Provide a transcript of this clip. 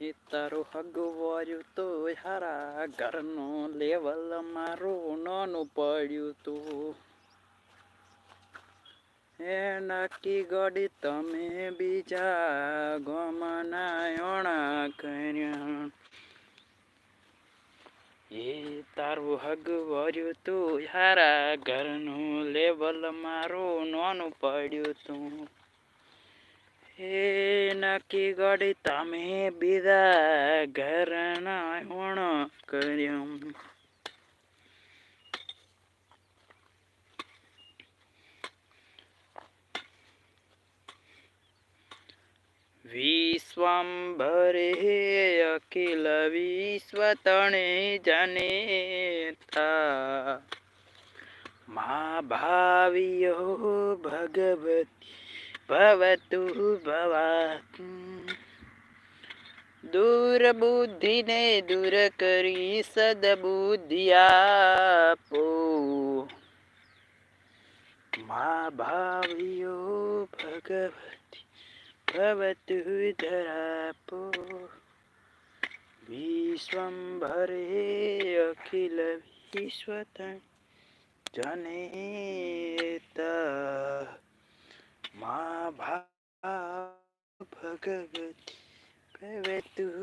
તારું હગવાર્યું તો હારા ઘરનું લેવલ મારું નાનું પડ્યું તું. એ નક્કી ગડી તમે બીજા ગમનાયણા કર્યા. એ તારું હગવાર્યું તું હારા ઘરનું લેવલ મારું નાનું પડ્યું તું. એ નક્કી ગડી તમે બીજા ઘરના ઓણ કર્યું વિશ્વંભરે અખિલ વિશ્વ તણે જનેતા મા ભાવિયો ભગવતી ભવતુ ભવાતુ दुर्बुद्धि ने दूर करी सदबुद्धिया पो माँ भावियो भगवती, भवतु धरापो। विश्वम्भरे अखिल विश्वतन् जनेता। माँ भा भगवती, भवतु